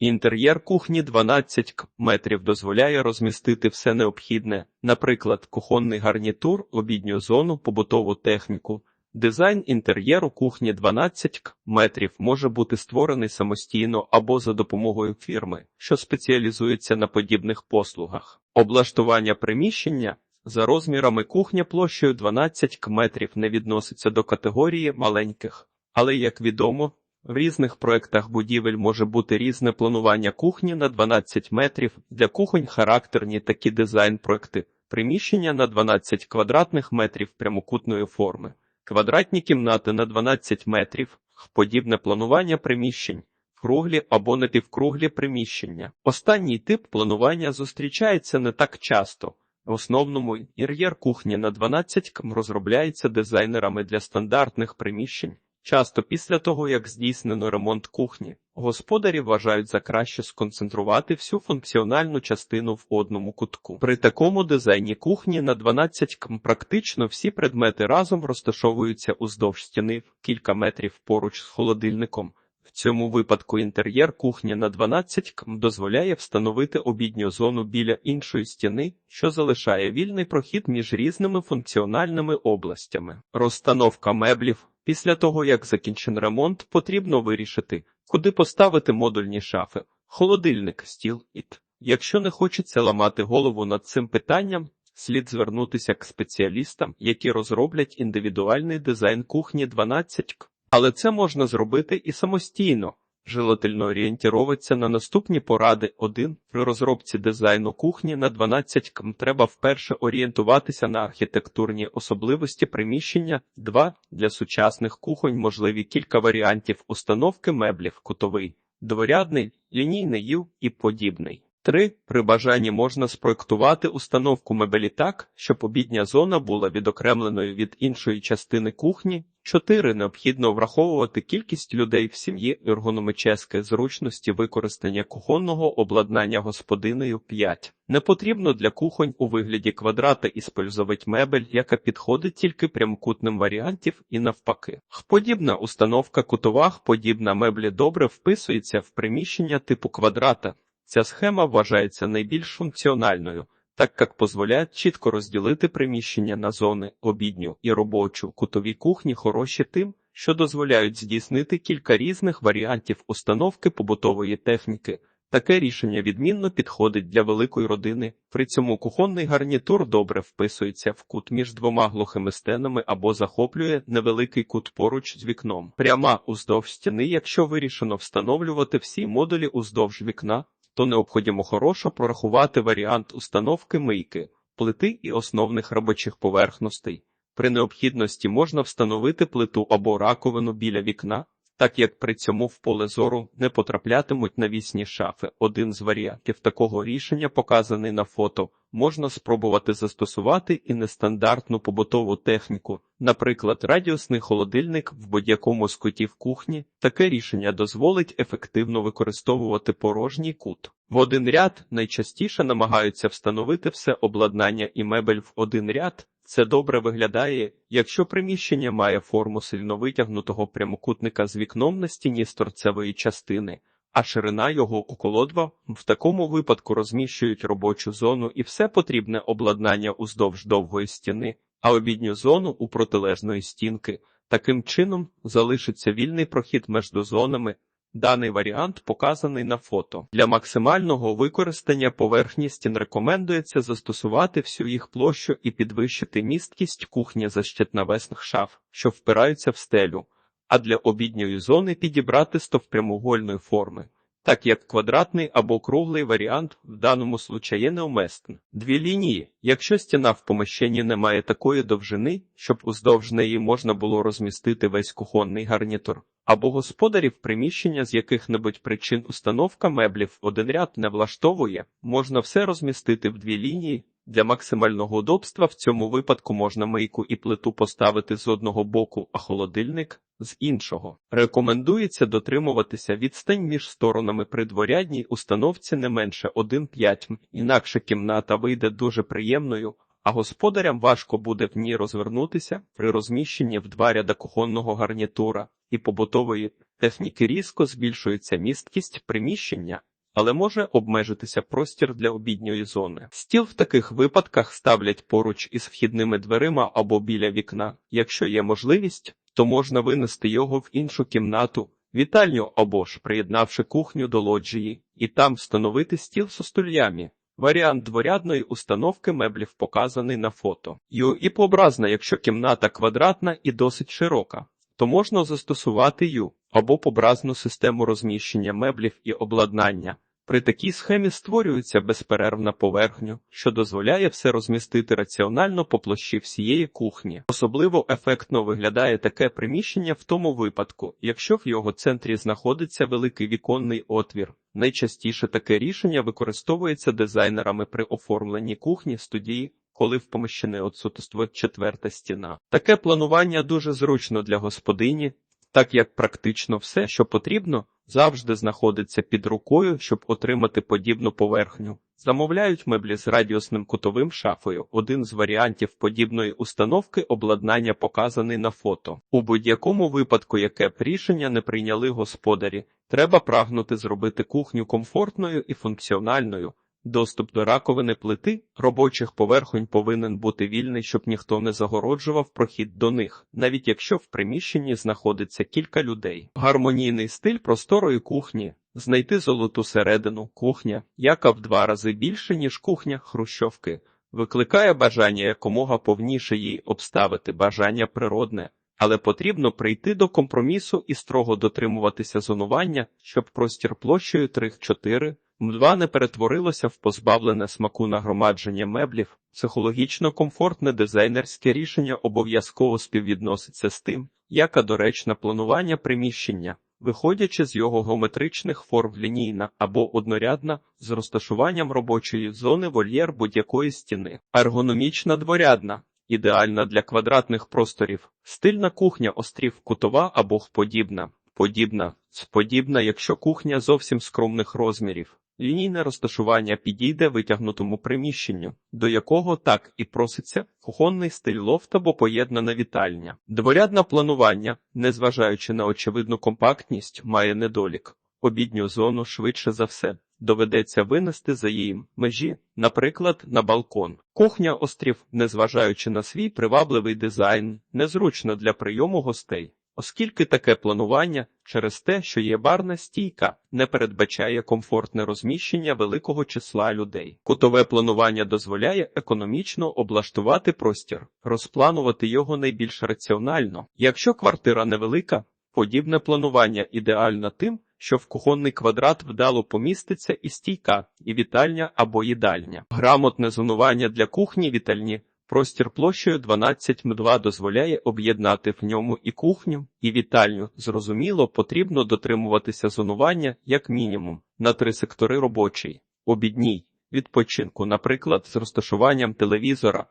Інтер'єр кухні 12 к метрів дозволяє розмістити все необхідне, наприклад, кухонний гарнітур, обідню зону, побутову техніку. Дизайн інтер'єру кухні 12 к метрів може бути створений самостійно або за допомогою фірми, що спеціалізується на подібних послугах. Облаштування приміщення за розмірами кухня площею 12 к метрів не відноситься до категорії маленьких, але, як відомо, в різних проектах будівель може бути різне планування кухні на 12 метрів. Для кухонь характерні такі дизайн-проекти, приміщення на 12 квадратних метрів прямокутної форми, квадратні кімнати на 12 метрів, подібне планування приміщень, круглі або напівкруглі приміщення. Останній тип планування зустрічається не так часто. В основному інтер'єр кухні на 12 км розробляється дизайнерами для стандартних приміщень. Часто після того, як здійснено ремонт кухні, господарі вважають за краще сконцентрувати всю функціональну частину в одному кутку. При такому дизайні кухні на 12 км практично всі предмети разом розташовуються уздовж стіни в кілька метрів поруч з холодильником. В цьому випадку інтер'єр кухні на 12 км дозволяє встановити обідню зону біля іншої стіни, що залишає вільний прохід між різними функціональними областями. Розстановка меблів Після того, як закінчен ремонт, потрібно вирішити, куди поставити модульні шафи, холодильник, стіл і т. Якщо не хочеться ламати голову над цим питанням, слід звернутися к спеціалістам, які розроблять індивідуальний дизайн кухні 12 к. Але це можна зробити і самостійно. Желательно орієнтіроваться на наступні поради. 1. При розробці дизайну кухні на 12 км треба вперше орієнтуватися на архітектурні особливості приміщення. 2. Для сучасних кухонь можливі кілька варіантів установки меблів, кутовий, дворядний, лінійний ю і подібний. 3. При бажанні можна спроектувати установку мебелі так, щоб обідня зона була відокремленою від іншої частини кухні. 4. Необхідно враховувати кількість людей в сім'ї, ергономіческе зручності використання кухонного обладнання господинею. 5. Не потрібно для кухонь у вигляді квадрата іспользовать мебель, яка підходить тільки прямокутним варіантів і навпаки. Подібна установка кутовах, подібна меблі добре вписується в приміщення типу квадрата. Ця схема вважається найбільш функціональною, так як дозволяє чітко розділити приміщення на зони обідню і робочу кутові кухні хороші тим, що дозволяють здійснити кілька різних варіантів установки побутової техніки. Таке рішення відмінно підходить для великої родини. При цьому кухонний гарнітур добре вписується в кут між двома глухими стенами або захоплює невеликий кут поруч з вікном. Пряма уздовж стіни, якщо вирішено встановлювати всі модулі уздовж вікна, то необхідно хорошо прорахувати варіант установки мийки, плити і основних робочих поверхностей. При необхідності можна встановити плиту або раковину біля вікна, так як при цьому в поле зору не потраплятимуть навісні шафи. Один з варіантів такого рішення, показаний на фото, можна спробувати застосувати і нестандартну побутову техніку, наприклад, радіусний холодильник в будь-якому з кутів кухні. Таке рішення дозволить ефективно використовувати порожній кут. В один ряд найчастіше намагаються встановити все обладнання і мебель в один ряд. Це добре виглядає, якщо приміщення має форму сильно витягнутого прямокутника з вікном на стіні з торцевої частини, а ширина його около 2. В такому випадку розміщують робочу зону і все потрібне обладнання уздовж довгої стіни, а обідню зону у протилежної стінки. Таким чином залишиться вільний прохід між зонами. Даний варіант показаний на фото. Для максимального використання поверхні стін рекомендується застосувати всю їх площу і підвищити місткість кухні за щитнавесних шаф, що впираються в стелю, а для обідньої зони підібрати стов прямоугольної форми, так як квадратний або круглий варіант в даному случаї неуместний. Дві лінії, якщо стіна в поміщенні не має такої довжини, щоб уздовж неї можна було розмістити весь кухонний гарнітур або господарів приміщення з яких-небудь причин установка меблів один ряд не влаштовує, можна все розмістити в дві лінії. Для максимального удобства в цьому випадку можна мийку і плиту поставити з одного боку, а холодильник з іншого. Рекомендується дотримуватися відстань між сторонами при дворядній установці не менше 1,5 м, інакше кімната вийде дуже приємною, а господарям важко буде в ній розвернутися при розміщенні в два ряда кухонного гарнітура і побутової техніки різко збільшується місткість приміщення. Але може обмежитися простір для обідньої зони. Стіл в таких випадках ставлять поруч із вхідними дверима або біля вікна. Якщо є можливість, то можна винести його в іншу кімнату, вітальню або ж приєднавши кухню до лоджії, і там встановити стіл зі стульями. Варіант дворядної установки меблів показаний на фото. Ю і пообразна, якщо кімната квадратна і досить широка, то можна застосувати ю або побразну систему розміщення меблів і обладнання. При такій схемі створюється безперервна поверхня, що дозволяє все розмістити раціонально по площі всієї кухні. Особливо ефектно виглядає таке приміщення в тому випадку, якщо в його центрі знаходиться великий віконний отвір. Найчастіше таке рішення використовується дизайнерами при оформленні кухні студії. Коли в поміщенні відсутствує четверта стіна. Таке планування дуже зручно для господині, так як практично все, що потрібно, завжди знаходиться під рукою, щоб отримати подібну поверхню. Замовляють меблі з радіусним кутовим шафою. Один з варіантів подібної установки обладнання показаний на фото. У будь-якому випадку, яке б рішення не прийняли господарі, треба прагнути зробити кухню комфортною і функціональною. Доступ до раковини плити робочих поверхонь повинен бути вільний, щоб ніхто не загороджував прохід до них, навіть якщо в приміщенні знаходиться кілька людей. Гармонійний стиль просторої кухні. Знайти золоту середину кухня, яка в два рази більше, ніж кухня хрущовки, викликає бажання якомога повніше їй обставити бажання природне, але потрібно прийти до компромісу і строго дотримуватися зонування, щоб простір площею 3-4 М2 не перетворилося в позбавлене смаку нагромадження меблів, психологічно комфортне дизайнерське рішення обов'язково співвідноситься з тим, яка доречна планування приміщення, виходячи з його геометричних форм лінійна або однорядна з розташуванням робочої зони вольєр будь-якої стіни, ергономічна дворядна. Ідеальна для квадратних просторів, стильна кухня острів кутова або подібна, подібна, сподібна, якщо кухня зовсім скромних розмірів. Лінійне розташування підійде витягнутому приміщенню, до якого так і проситься кухонний стиль лофт або поєднана вітальня. Дворядне планування, незважаючи на очевидну компактність, має недолік. Обідню зону швидше за все доведеться винести за її межі, наприклад, на балкон. Кухня острів, незважаючи на свій привабливий дизайн, незручно для прийому гостей. Оскільки таке планування, через те, що є барна стійка, не передбачає комфортне розміщення великого числа людей. Кутове планування дозволяє економічно облаштувати простір, розпланувати його найбільш раціонально. Якщо квартира невелика, подібне планування ідеально тим, що в кухонний квадрат вдало поміститься і стійка, і вітальня або їдальня. Грамотне зонування для кухні вітальні. Простір площею 12 м2 дозволяє об'єднати в ньому і кухню, і вітальню. Зрозуміло, потрібно дотримуватися зонування як мінімум на три сектори робочий, обідній, відпочинку, наприклад, з розташуванням телевізора,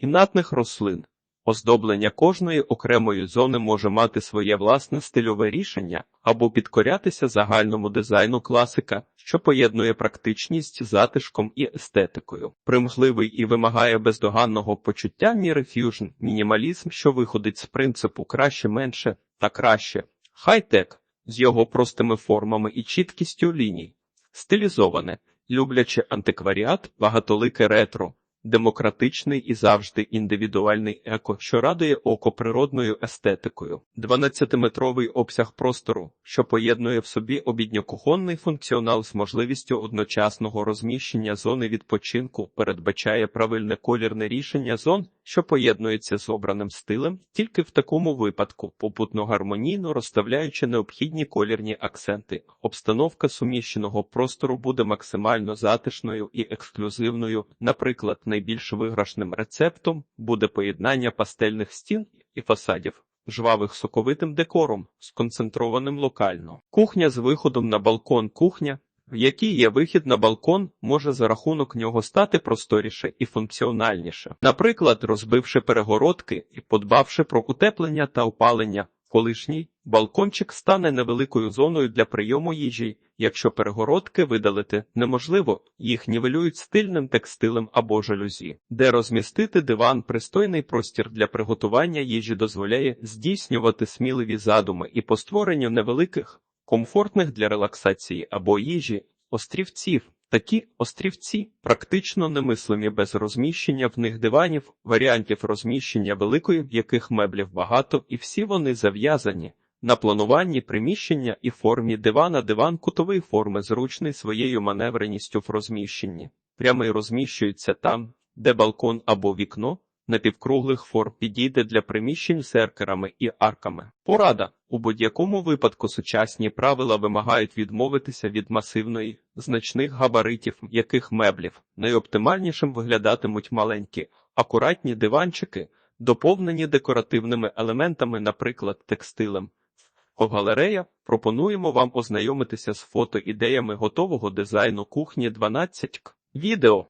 кімнатних рослин. Оздоблення кожної окремої зони може мати своє власне стильове рішення або підкорятися загальному дизайну класика, що поєднує практичність затишком і естетикою. Примхливий і вимагає бездоганного почуття міри ф'южн, мінімалізм, що виходить з принципу краще менше та краще, хай-тек з його простими формами і чіткістю ліній, стилізоване, любляче антикваріат, багатолике ретро. Демократичний і завжди індивідуальний еко, що радує око природною естетикою, 12-метровий обсяг простору, що поєднує в собі обідньокухонний функціонал з можливістю одночасного розміщення зони відпочинку, передбачає правильне колірне рішення зон, що поєднується з обраним стилем, тільки в такому випадку, попутно гармонійно розставляючи необхідні колірні акценти. Обстановка суміщеного простору буде максимально затишною і ексклюзивною, наприклад найбільш виграшним рецептом буде поєднання пастельних стін і фасадів, жвавих соковитим декором, сконцентрованим локально. Кухня з виходом на балкон кухня, в якій є вихід на балкон, може за рахунок нього стати просторіше і функціональніше. Наприклад, розбивши перегородки і подбавши про утеплення та опалення. Колишній балкончик стане невеликою зоною для прийому їжі, якщо перегородки видалити неможливо, їх нівелюють стильним текстилем або жалюзі, де розмістити диван, пристойний простір для приготування їжі дозволяє здійснювати сміливі задуми і по створенню невеликих, комфортних для релаксації або їжі. острівців. Такі острівці практично немислимі без розміщення в них диванів, варіантів розміщення великої, в яких меблів багато, і всі вони зав'язані. На плануванні приміщення і формі дивана диван кутової форми зручний своєю маневреністю в розміщенні. Прямий розміщується там, де балкон або вікно, напівкруглих форм підійде для приміщень з еркерами і арками. Порада. У будь-якому випадку сучасні правила вимагають відмовитися від масивної, значних габаритів яких меблів. Найоптимальнішим виглядатимуть маленькі, акуратні диванчики, доповнені декоративними елементами, наприклад, текстилем. У галерея пропонуємо вам ознайомитися з фото ідеями готового дизайну кухні 12 к. Відео